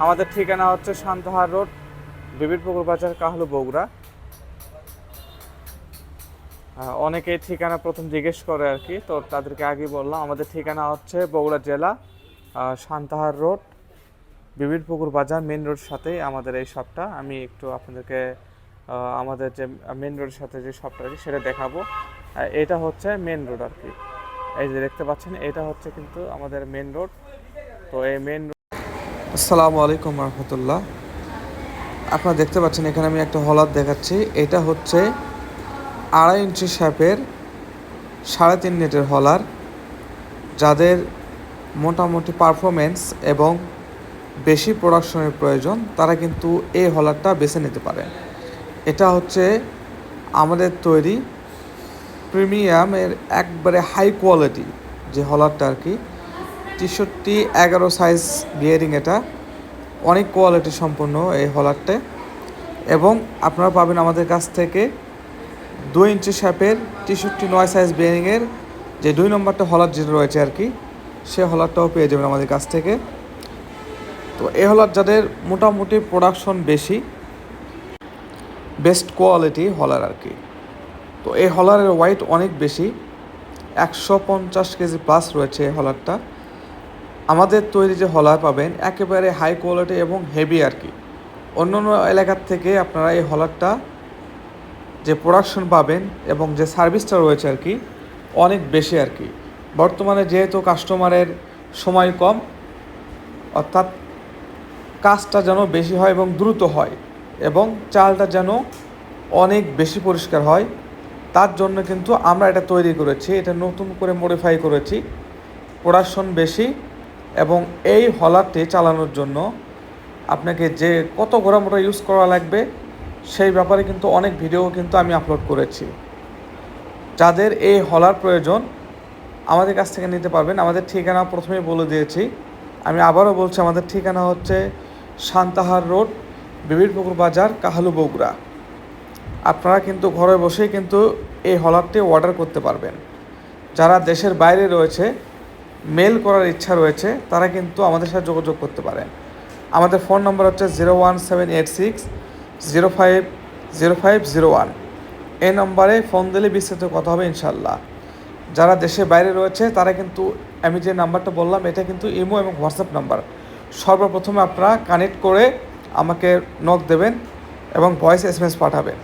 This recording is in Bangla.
আমাদের ঠিকানা হচ্ছে শান্তহার রোড, বিবির পুকুর বাজার, কাহলু, বগুড়া। অনেকেই ঠিকানা প্রথম জিজ্ঞেস করে আর কি, তো তাদেরকে আগে বললাম, আমাদের ঠিকানা হচ্ছে বগুড়া জেলা শান্তাহার রোড, বিবির পুকুর বাজার, মেন রোড সাথেই আমাদের এই শপটা। আমি একটু আপনাদেরকে আমাদের যে মেন রোডের সাথে যে শপটা আছে, সেটা দেখাবো। এটা হচ্ছে মেন রোড আর কি। এই যে দেখতে পাচ্ছেন, এটা হচ্ছে কিন্তু আমাদের মেন রোড। তো এই মেন আসসালামু আলাইকুম রহমতুল্লাহ। আপনারা দেখতে পাচ্ছেন, এখানে আমি একটা হলার দেখাচ্ছি। এটা হচ্ছে আড়াই ইঞ্চি শ্যাপের সাড়ে তিন নেটের হলার, যাদের মোটামুটি পারফরমেন্স এবং বেশি প্রোডাকশনের প্রয়োজন, তারা কিন্তু এই হলারটা বেছে নিতে পারে। এটা হচ্ছে আমাদের তৈরি প্রিমিয়ামের একবারে হাই কোয়ালিটি যে হলারটা আর কি। তেষট্টি, এগারো সাইজ বিয়ারিং এটা। অনেক কোয়ালিটি সম্পন্ন এই হলারটা এবং আপনারা পাবেন আমাদের কাছ থেকে দুই ইঞ্চি শ্যাপের তেষট্টি নয় সাইজ বিয়ারিংয়ের যে দুই নম্বরটা হলার যেটা রয়েছে আর কি, সে হলারটাও পেয়ে যাবেন আমাদের কাছ থেকে। তো এই হলার যাদের মোটামুটি প্রোডাকশন বেশি বেস্ট কোয়ালিটি হলার আর কি। তো এই হলারের ওয়াইট অনেক বেশি, একশো পঞ্চাশ কেজি প্লাস রয়েছে এই হলারটা আমাদের তৈরি যে হলার পাবেন, একেবারে হাই কোয়ালিটি এবং হেভি আর কি। অন্য অন্য এলাকার থেকে আপনারা এই হলারটা যে প্রোডাকশন পাবেন এবং যে সার্ভিসটা রয়েছে আর কি, অনেক বেশি আর কি। বর্তমানে যেহেতু কাস্টমারের সময় কম, অর্থাৎ কাজটা যেন বেশি হয় এবং দ্রুত হয় এবং চালটা যেন অনেক বেশি পরিষ্কার হয়, তার জন্য কিন্তু আমরা এটা তৈরি করেছি, এটা নতুন করে মডিফাই করেছি। প্রোডাকশন বেশি এবং এই হলারটি চালানোর জন্য আপনাকে যে কত ঘোরা মোটা ইউজ করা লাগবে, সেই ব্যাপারে কিন্তু অনেক ভিডিও কিন্তু আমি আপলোড করেছি। যাদের এই হলার প্রয়োজন, আমাদের কাছ থেকে নিতে পারবেন। আমাদের ঠিকানা প্রথমেই বলে দিয়েছি। আমি আবারও বলছি, আমাদের ঠিকানা হচ্ছে শান্তাহার রোড, বিবিরপুকুর বাজার, কাহালু বগুড়া। আপনারা কিন্তু ঘরে বসেই কিন্তু এই হলারটি অর্ডার করতে পারবেন। যারা দেশের বাইরে রয়েছে মেল করার ইচ্ছা রয়েছে, তারা কিন্তু আমাদের সাথে যোগাযোগ করতে পারেন। আমাদের ফোন নম্বর হচ্ছে zero one seven eight six, zero five zero five zero one. এই নম্বরে ফোন দিলে বিস্তারিত কথা হবে ইনশাল্লাহ যারা দেশের বাইরে রয়েছে, তারা কিন্তু, আমি যে নাম্বারটা বললাম, এটা কিন্তু ইমো এবং হোয়াটসঅ্যাপ নাম্বার। সর্বপ্রথমে আপনারা কানেক্ট করে আমাকে নক দেবেন এবং ভয়েস এস পাঠাবেন।